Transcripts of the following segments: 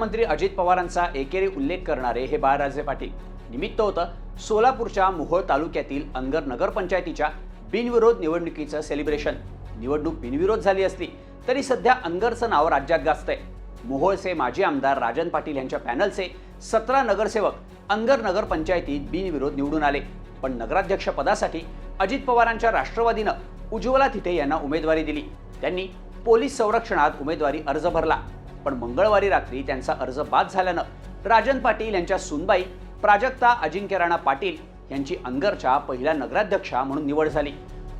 मुख्यमंत्री अजित पवारांचा एकेरी उल्लेख करणारे हे बाळराजे पाटील. निमित्त होतं सोलापूरच्या मोहोळ तालुक्यातील अनगर नगरपंचायतीच्या बिनविरोध निवडणुकीचं सेलिब्रेशन निवडणूक बिनविरोध झाली असली तरी सध्या अनगरचं नाव राज्यात गाजतंय. मोहोळचे माजी आमदार राजन पाटील यांच्या पॅनलचे सतरा नगरसेवक अनगर नगरपंचायतीत बिनविरोध निवडून आले. पण नगराध्यक्ष पदासाठी अजित पवारांच्या राष्ट्रवादीनं उज्ज्वला थिटे यांना उमेदवारी दिली. त्यांनी पोलीस संरक्षणात उमेदवारी अर्ज भरला. पण मंगळवारी रात्री त्यांचा अर्ज बाद झाल्यानं राजन पाटील यांच्या सुनबाई प्राजक्ता अजिंक्य राणा पाटील यांची अनगरच्या पहिल्या नगराध्यक्षा म्हणून निवड झाली.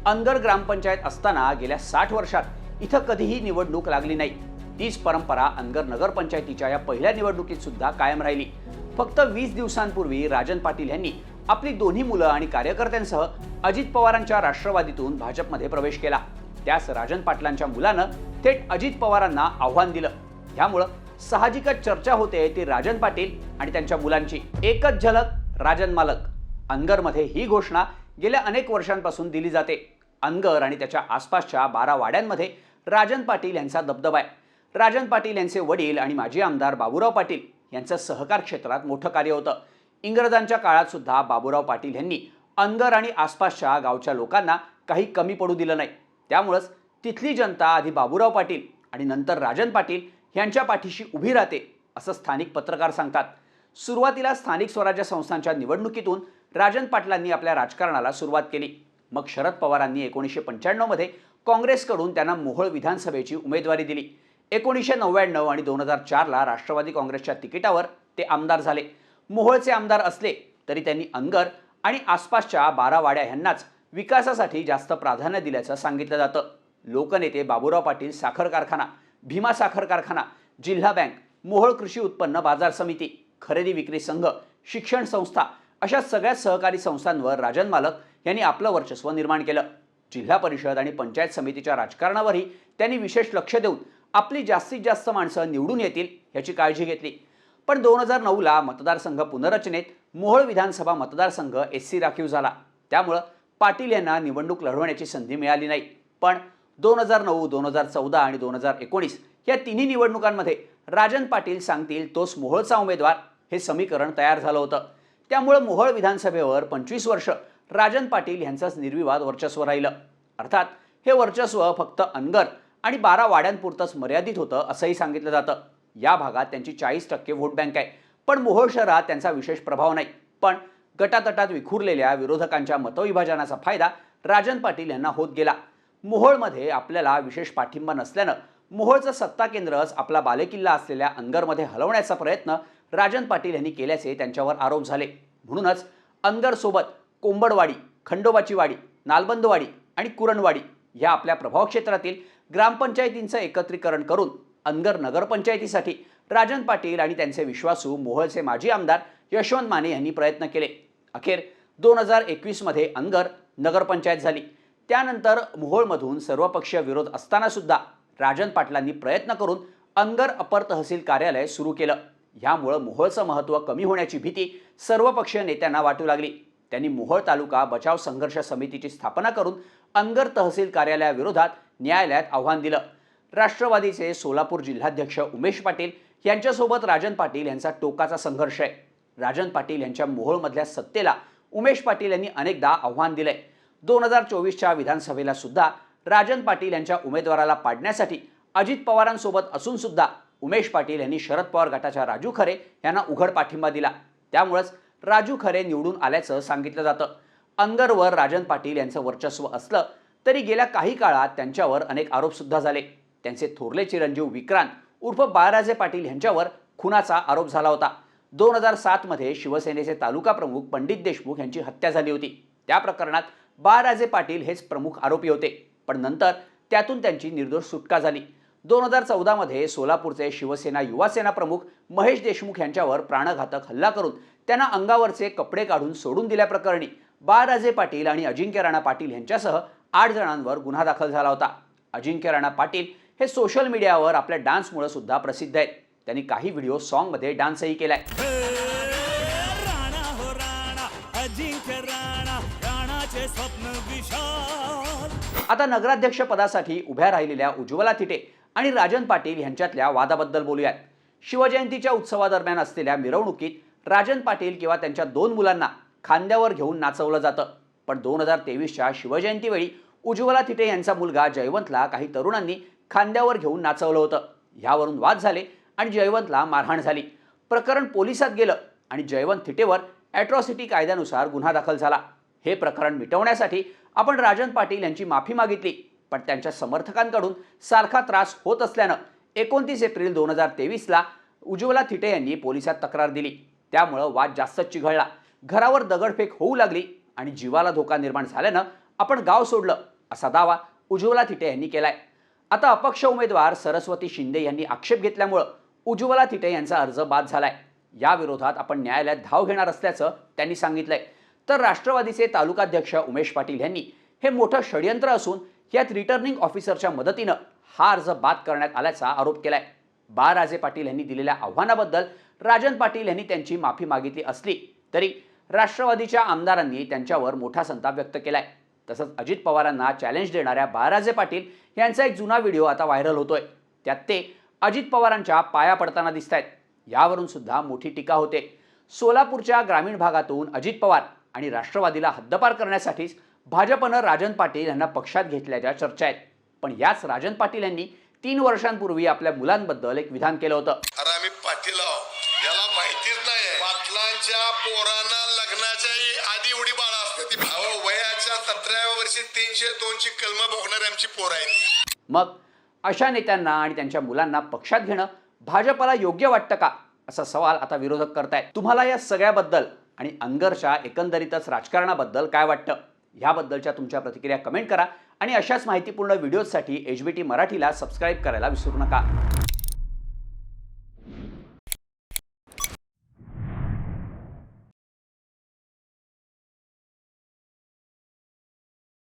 अनगर ग्रामपंचायत असताना गेल्या साठ वर्षात इथं कधीही निवडणूक लागली नाही. तीच परंपरा अनगर नगरपंचायतीच्या या पहिल्या निवडणुकीत सुद्धा कायम राहिली. फक्त वीस दिवसांपूर्वी राजन पाटील यांनी आपली दोन्ही मुलं आणि कार्यकर्त्यांसह अजित पवारांच्या राष्ट्रवादीतून भाजपमध्ये प्रवेश केला. त्यास राजन पाटलांच्या मुलानं थेट अजित पवारांना आव्हान दिलं. त्यामुळं साहजिकच चर्चा होते ती राजन पाटील आणि त्यांच्या मुलांची. एकच झलक राजन मालक. अनगरमध्ये ही घोषणा गेल्या अनेक वर्षांपासून दिली जाते. अनगर आणि त्याच्या आसपासच्या बारा वाड्यांमध्ये राजन पाटील यांचा दबदबा आहे. राजन पाटील यांचे वडील आणि माजी आमदार बाबूराव पाटील यांचं सहकार क्षेत्रात मोठं कार्य होतं. इंग्रजांच्या काळात सुद्धा बाबूराव पाटील यांनी अनगर आणि आसपासच्या गावच्या लोकांना काही कमी पडू दिलं नाही. त्यामुळंच तिथली जनता आधी बाबूराव पाटील आणि नंतर राजन पाटील यांच्या पाठीशी उभी राहते असं स्थानिक पत्रकार सांगतात. सुरुवातीला स्थानिक स्वराज्य संस्थांच्या निवडणुकीतून राजन पाटलांनी आपल्या राजकारणाला सुरुवात केली. मग शरद पवारांनी एकोणीसशे पंच्याण्णवमध्ये काँग्रेसकडून त्यांना मोहोळ विधानसभेची उमेदवारी दिली. एकोणीसशे नव्याण्णव आणि दोन हजार चारला राष्ट्रवादी काँग्रेसच्या तिकिटावर ते आमदार झाले. मोहोळचे आमदार असले तरी त्यांनी अनगर आणि आसपासच्या बारा वाड्या यांनाच विकासासाठी जास्त प्राधान्य दिल्याचं सांगितलं जातं. लोकनेते बाबुराव पाटील साखर कारखाना भीमा साखर कारखाना जिल्हा बँक मोहोळ कृषी उत्पन्न बाजार समिती खरेदी विक्री संघ शिक्षण संस्था अशा सगळ्या सहकारी संस्थांवर राजन मालक यांनी आपलं वर्चस्व निर्माण केलं. जिल्हा परिषद आणि पंचायत समितीच्या राजकारणावरही त्यांनी विशेष लक्ष देऊन आपली जास्तीत जास्त माणसं निवडून येतील याची काळजी घेतली. पण दोन हजार नऊला मतदारसंघ पुनर्रचनेत मोहोळ विधानसभा मतदारसंघ एस सी राखीव झाला. त्यामुळं पाटील यांना निवडणूक लढवण्याची संधी मिळाली नाही. पण दोन हजार नऊ दोन हजार चौदा आणि दोन हजार एकोणीस या तिन्ही निवडणुकांमध्ये राजन पाटील सांगतील तोच मोहोळचा उमेदवार हे समीकरण तयार झालं होतं. त्यामुळं मोहोळ विधानसभेवर पंचवीस वर्ष राजन पाटील यांचाच निर्विवाद वर्चस्व राहिलं. अर्थात हे वर्चस्व फक्त अनगर आणि बारा वाड्यांपुरतंच मर्यादित होतं असंही सांगितलं जातं. या भागात त्यांची चाळीस टक्के व्होट बँक आहे. पण मोहोळ शहरात त्यांचा विशेष प्रभाव नाही. पण गटातटात विखुरलेल्या विरोधकांच्या मतविभाजनाचा फायदा राजन पाटील यांना होत गेला. मोहोळमध्ये आपल्याला विशेष पाठिंबा नसल्यानं मोहोळचं सत्ता केंद्रच आपला बालेकिल्ला असलेल्या अनगरमध्ये हलवण्याचा प्रयत्न राजन पाटील यांनी केल्याचे त्यांच्यावर आरोप झाले. म्हणूनच अनगरसोबत कोंबडवाडी खंडोबाची वाडी नालबंदवाडी आणि कुरणवाडी या आपल्या प्रभाव क्षेत्रातील ग्रामपंचायतींचं एकत्रीकरण करून अनगर नगरपंचायतीसाठी राजन पाटील आणि त्यांचे विश्वासू मोहोळचे माजी आमदार यशवंत माने यांनी प्रयत्न केले. अखेर दोन हजार एकवीसमध्ये अनगर नगरपंचायत झाली. त्यानंतर मोहोळमधून सर्वपक्षीय विरोध असताना सुद्धा राजन पाटलांनी प्रयत्न करून अंगर अपर तहसील कार्यालय सुरू केलं. ह्यामुळं मोहोळचं महत्त्व कमी होण्याची भीती सर्वपक्षीय नेत्यांना वाटू लागली. त्यांनी मोहोळ तालुका बचाव संघर्ष समितीची स्थापना करून अंगर तहसील कार्यालयाविरोधात न्यायालयात आव्हान दिलं. राष्ट्रवादीचे सोलापूर जिल्हाध्यक्ष उमेश पाटील यांच्यासोबत राजन पाटील यांचा टोकाचा संघर्ष आहे. राजन पाटील यांच्या मोहोळमधल्या सत्तेला उमेश पाटील यांनी अनेकदा आव्हान दिलंय. दोन हजार चोवीसच्या विधानसभेला सुद्धा राजन पाटील यांच्या उमेदवाराला पाडण्यासाठी अजित पवारांसोबत असून सुद्धा उमेश पाटील यांनी शरद पवार गटाच्या राजू खरे यांना उघड पाठिंबा दिला. त्यामुळंच राजू खरे निवडून आल्याचं सांगितलं जातं. अंगरवर राजन पाटील यांचं वर्चस्व असलं तरी गेल्या काही काळात त्यांच्यावर अनेक आरोप सुद्धा झाले. त्यांचे थोरले चिरंजीव विक्रांत उर्फ बाळराजे पाटील यांच्यावर खुनाचा आरोप झाला होता. दोन हजार सातमध्ये शिवसेनेचे तालुका प्रमुख पंडित देशमुख यांची हत्या झाली होती. त्या प्रकरणात बाळराजे पाटील हेच प्रमुख आरोपी होते. पण नंतर त्यातून त्यांची निर्दोष सुटका झाली. दोन हजार चौदामध्ये सोलापूरचे शिवसेना युवासेना प्रमुख महेश देशमुख यांच्यावर प्राणघातक हल्ला करून त्यांना अंगावरचे कपडे काढून सोडून दिल्याप्रकरणी बाळराजे पाटील आणि अजिंक्य राणा पाटील यांच्यासह आठ जणांवर गुन्हा दाखल झाला होता. अजिंक्य राणा पाटील हे सोशल मीडियावर आपल्या डान्समुळे सुद्धा प्रसिद्ध आहेत. त्यांनी काही व्हिडिओ सॉन्गमध्ये डान्सही केलाय. राणाचे स्वप्न विशाल. आता नगराध्यक्ष पदासाठी उभ्या राहिलेल्या उज्ज्वला तिटे आणि राजन पाटील यांच्यातल्या वादाबद्दल बोलूयात. शिवजयंतीच्या उत्सवादरम्यान असलेल्या मिरवणुकीत राजन पाटील किंवा त्यांच्या दोन मुलांना खांद्यावर घेऊन नाचवलं जातं. पण दोन हजार तेवीसच्या शिवजयंतीवेळी उज्ज्वला तिटे यांचा मुलगा जयवंतला काही तरुणांनी खांद्यावर घेऊन नाचवलं होतं. ह्यावरून वाद झाले आणि जयवंतला मारहाण झाली. प्रकरण पोलिसात गेलं आणि जयवंत थिटेवर ॲट्रॉसिटी कायद्यानुसार गुन्हा दाखल झाला. हे प्रकरण मिटवण्यासाठी आपण राजन पाटील यांची माफी मागितली पण त्यांच्या समर्थकांकडून सारखा त्रास होत असल्यानं एकोणतीस एप्रिल दोन हजार तेवीसला उज्ज्वला थिटे यांनी पोलिसात तक्रार दिली. त्यामुळं वाद जास्तच चिघळला. घरावर दगडफेक होऊ लागली आणि जीवाला धोका निर्माण झाल्यानं आपण गाव सोडलं असा दावा उज्ज्वला थिटे यांनी केलाय. आता अपक्ष उमेदवार सरस्वती शिंदे यांनी आक्षेप घेतल्यामुळं उज्ज्वला थिटे यांचा अर्ज बाद झालाय. या विरोधात आपण न्यायालयात धाव घेणार असल्याचं त्यांनी सांगितलंय. तर राष्ट्रवादीचे तालुकाध्यक्ष उमेश पाटील यांनी हे मोठं षडयंत्र असून यात रिटर्निंग ऑफिसरच्या मदतीनं हा अर्ज बाद करण्यात आल्याचा आरोप केलाय. बा. राजे पाटील यांनी दिलेल्या आव्हानाबद्दल राजन पाटील यांनी त्यांची माफी मागितली असली तरी राष्ट्रवादीच्या आमदारांनी त्यांच्यावर मोठा संताप व्यक्त केलाय. तसंच अजित पवारांना चॅलेंज देणाऱ्या बाळराजे पाटील यांचा एक जुना व्हिडिओ आता व्हायरल होतोय. त्यात ते अजित पवारांच्या पाया पडताना दिसत आहेत यावरून सुद्धा मोठी टीका होते. सोलापूरच्या ग्रामीण भागातून अजित पवार आणि राष्ट्रवादीला हद्दपार करण्यासाठीच भाजपनं राजन पाटील यांना पक्षात घेतल्याच्या चर्चा आहेत. पण याच राजन पाटील यांनी तीन वर्षांपूर्वी आपल्या मुलांबद्दल एक विधान केलं होतं. अरे आम्ही पाटील आहो याला माहितीच नाही पाटलांच्या पोरांना लग्नाच्या आधी एवढी बाळा असते ती. अहो वयाच्या सतराव्या वर्षी तीनशे दोनशे कलम भोगणारी आमची पोरं आहेत. मग अशा नेत्यांना आणि त्यांच्या मुलांना पक्षात घेणं भाजपला योग्य वाटतं का? असा सवाल आता विरोधक करतायत. तुम्हाला या सगळ्याबद्दल आणि अनगरच्या एकंदरीतच राजकारणाबद्दल काय वाटतं? ह्याबद्दलच्या तुमच्या प्रतिक्रिया कमेंट करा आणि अशाच माहितीपूर्ण व्हिडिओजसाठी एच बी टी मराठीला सबस्क्राईब करायला विसरू नका.